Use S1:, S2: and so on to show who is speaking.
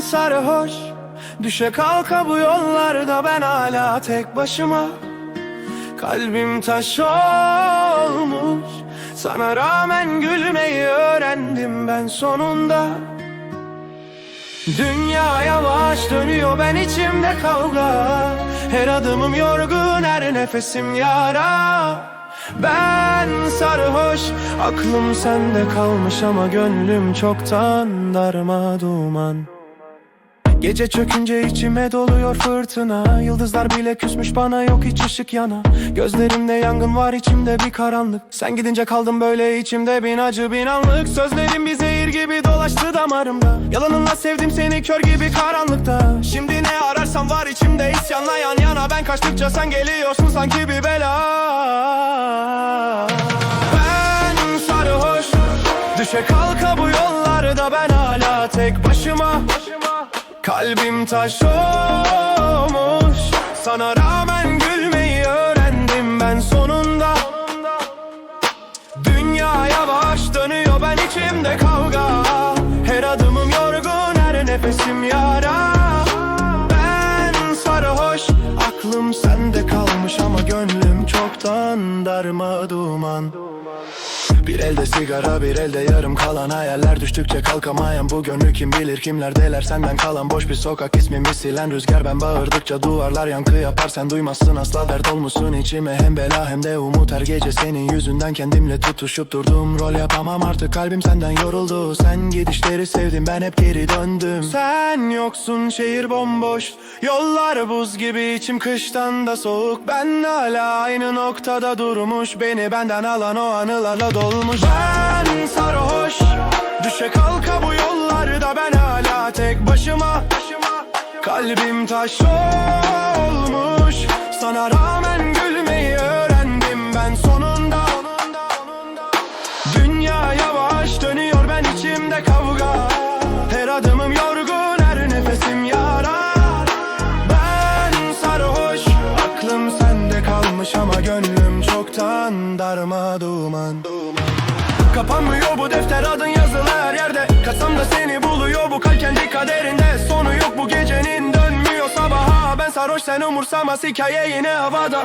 S1: sarhoş Düşe kalka bu yollarda ben hala tek başıma. Kalbim taş olmuş Sana rağmen gülmeyi öğrendim ben sonunda. Dünya yavaş dönüyor ben içimde kavga. Her adımım yorgun her nefesim yara Ben sarhoş aklım sende kalmış ama gönlüm çoktan darma duman. Gece çökünce içime doluyor fırtına. Yıldızlar bile küsmüş bana yok hiç ışık yana. Gözlerimde yangın var içimde bir karanlık. Sen gidince kaldım böyle içimde bin acı bin anlık. Sözlerin bir zehir gibi dolaştı damarımda. Yalanınla sevdim seni kör gibi karanlıkta. Şimdi ne ararsam var içimde isyanla yan yana. Ben kaçtıkça sen geliyorsun sanki bir bela Düşe kalka bu yollarda ben hala tek başıma. Kalbim taş olmuş. Sana rağmen gülmeyi öğrendim ben sonunda. Dünya yavaş dönüyor ben içimde kavga. Her adımım yorgun her nefesim yara. Ben sarhoş aklım sende kalmış ama gönlüm çoktan darma duman bir elde sigara bir elde yarım kalan hayaller Düştükçe kalkamayan bu gönlü kim bilir kimlerdeler Senden kalan boş bir sokak ismimi silen rüzgar. Ben bağırdıkça duvarlar yankı yapar sen duymazsın asla. Dert olmuşsun içime hem bela hem de umut. Her gece senin yüzünden kendimle tutuşup durdum. Rol yapamam artık kalbim senden yoruldu. Sen gidişleri sevdim ben hep geri döndüm. Sen yoksun şehir bomboş. Yollar buz gibi içim kıştan da soğuk. Ben hala aynı noktada durmuş. Beni benden alan o anılarla dolmuş Ben sarhoş Düşe kalka bu yollarda ben hala tek başıma. Kalbim taş olmuş. Sana rağmen gülmeyi darma duman. Kapanmıyor bu defter adın yazılı her yerde. Kasam da seni buluyor bu kalp kendi kaderinde. Sonu yok bu gecenin dönmüyor sabaha. Ben sarhoş sen umursamaz hikaye yine havada